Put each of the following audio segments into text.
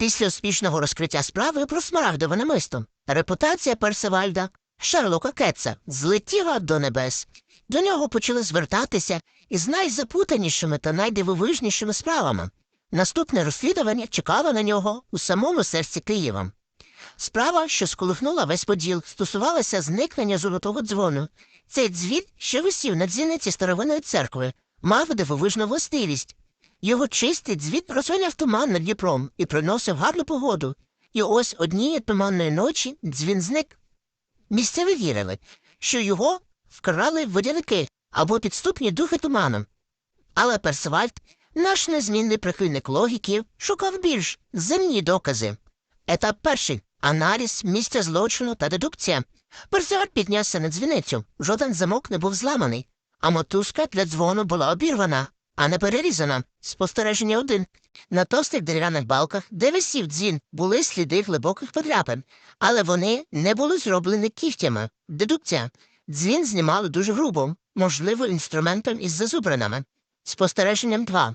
Після успішного розкриття справи про смарагдове намисто репутація Персивальда Шерлока Кетца злетіла до небес. До нього почали звертатися із найзапутанішими та найдивовижнішими справами. Наступне розслідування чекало на нього у самому серці Києва. Справа, що сколихнула весь поділ, стосувалася зникнення золотого дзвону. Цей дзвін, що висів на дзвіниці старовинної церкви, мав дивовижну властивість. Його чистий дзвін розвиняв туман над Дніпром і приносив гарну погоду. І ось однієї туманної ночі дзвін зник. Місцеві вірили, що його вкрали водяники або підступні духи туману. Але Персивальд, наш незмінний прихильник логіки, шукав більш земні докази. Етап перший аналіз місця злочину та дедукція. Персивальд піднявся на дзвіницю, жоден замок не був зламаний, а мотузка для дзвону була обірвана, а не перерізана. Спостереження один. На товстих дерев'яних балках, де висів дзвін, були сліди глибоких подряпин, але вони не були зроблені кігтями. Дедукція. Дзвін знімали дуже грубо, можливо, інструментом із зазубринами. Спостереженням 2.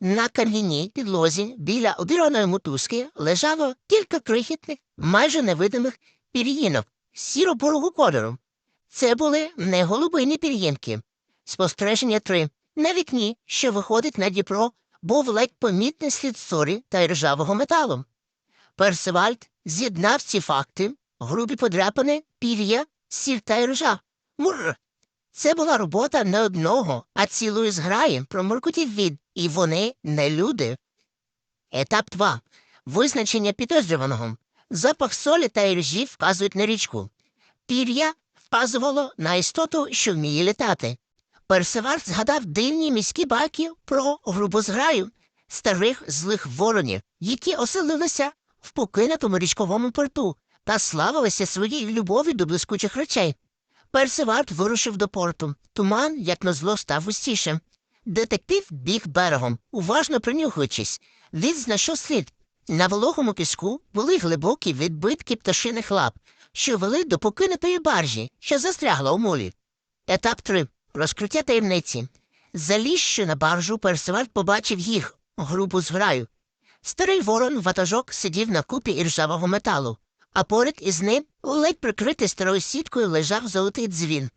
На кам'яній підлозі біля обірваної мотузки лежало кілька крихітних, майже невидимих пір'їнок сіро-бурого кольору. Це були не голубині пір'їнки. Спостереження 3. На вікні, що виходить на Дніпро, був ледь помітний слід сорі та ржавого металу. Персивальд з'єднав ці факти, грубі подряпини, пір'я, сіль та ржа. Мур. Це була робота не одного, а цілої зграї проморкутів від, і вони не люди. Етап 2. Визначення підозрюваного. Запах солі та іржі вказують на річку. Пір'я вказувало на істоту, що вміє літати. Персиваль згадав дивні міські байки про грубу зграю старих злих воронів, які оселилися в покинутому річковому порту та славилися своєю любов'ю до блискучих речей. Персивард вирушив до порту. Туман, як назло, став густішим. Детектив біг берегом, уважно принюхуючись. Він знайшов слід. На вологому піску були глибокі відбитки пташиних лап, що вели до покинутої баржі, що застрягла у молі. Етап 3. Розкриття таємниці. Залізши на баржу, Персиваль побачив їх, групу зграю. Старий ворон ватажок сидів на купі іржавого металу, а поряд із ним, ледь прикритий старою сіткою, лежав золотий дзвін.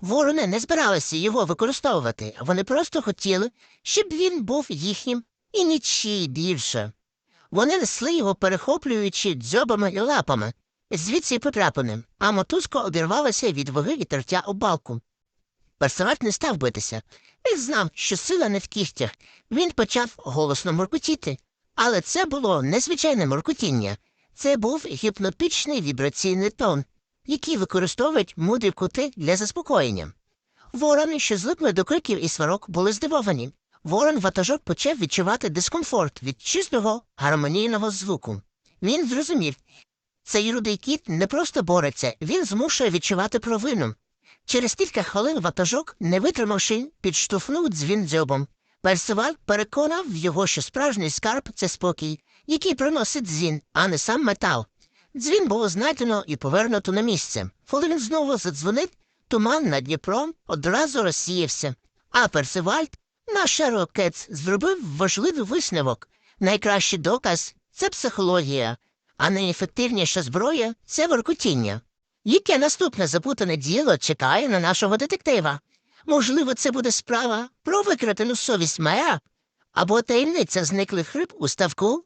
Ворони не збиралися його використовувати, вони просто хотіли, щоб він був їхнім і нічий більше. Вони несли його, перехоплюючи дзьобами і лапами, звідси й потрапленим, а мотузка обірвалася від ваги і тертя у балку. Персиваль не став битися. Він знав, що сила не в кігтях. Він почав голосно моркотіти. Але це було незвичайне моркотіння. Це був гіпнотичний вібраційний тон, який використовують мудрі кути для заспокоєння. Ворони, що звикли до криків і сварок, були здивовані. Ворон ватажок почав відчувати дискомфорт від чистого гармонійного звуку. Він зрозумів, цей рудий кіт не просто бореться, він змушує відчувати провину. Через кілька хвилин ватажок, не витримавши, підштовхнув дзвін дзьобом. Персиваль переконав його, що справжній скарб це спокій, який приносить дзвін, а не сам метал. Дзвін було знайдено і повернуто на місце. Коли він знову задзвонив, туман над Дніпром одразу розсіявся. А Персивальд, наш Шерлок зробив важливий висновок. Найкращий доказ це психологія, а найефективніша зброя це воркотіння. Яке наступне запутане діло чекає на нашого детектива? Можливо, це буде справа про викрадену совість мера або таємниця зниклих риб у ставку